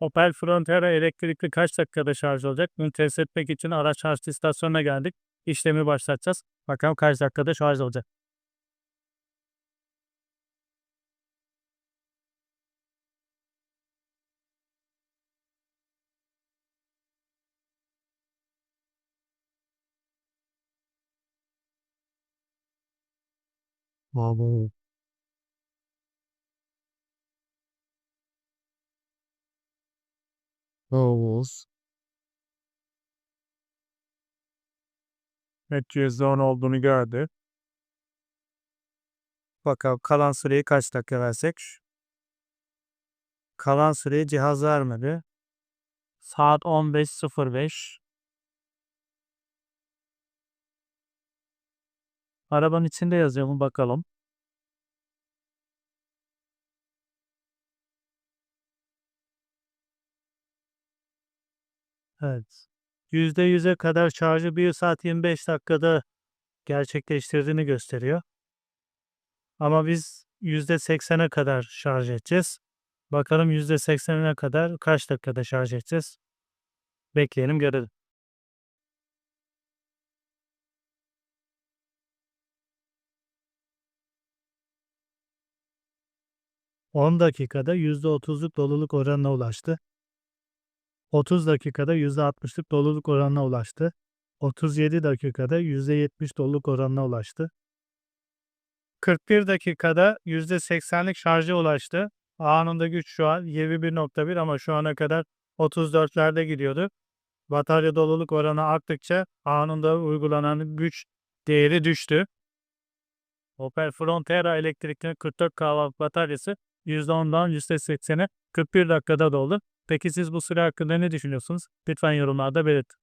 Opel Frontera elektrikli kaç dakikada şarj olacak? Bunu test etmek için araç şarj istasyonuna geldik. İşlemi başlatacağız. Bakalım kaç dakikada şarj olacak. Abo. Oğuz. Evet %10 olduğunu gördü. Bakalım kalan süreyi kaç dakika versek? Kalan süreyi cihaz vermedi. Saat 15.05. Arabanın içinde yazıyor mu bakalım. Evet. %100'e kadar şarjı 1 saat 25 dakikada gerçekleştirdiğini gösteriyor. Ama biz %80'e kadar şarj edeceğiz. Bakalım %80'ine kadar kaç dakikada şarj edeceğiz. Bekleyelim görelim. ...10 dakikada %30'luk doluluk oranına ulaştı. 30 dakikada %60'lık doluluk oranına ulaştı. 37 dakikada %70 doluluk oranına ulaştı. 41 dakikada %80'lik şarja ulaştı. Anında güç şu an 21.1 ama şu ana kadar 34'lerde gidiyordu. Batarya doluluk oranı arttıkça anında uygulanan güç değeri düştü. Opel Frontera elektrikli 44 kWh bataryası %10'dan %80'e 41 dakikada doldu. Peki siz bu süre hakkında ne düşünüyorsunuz? Lütfen yorumlarda belirtin.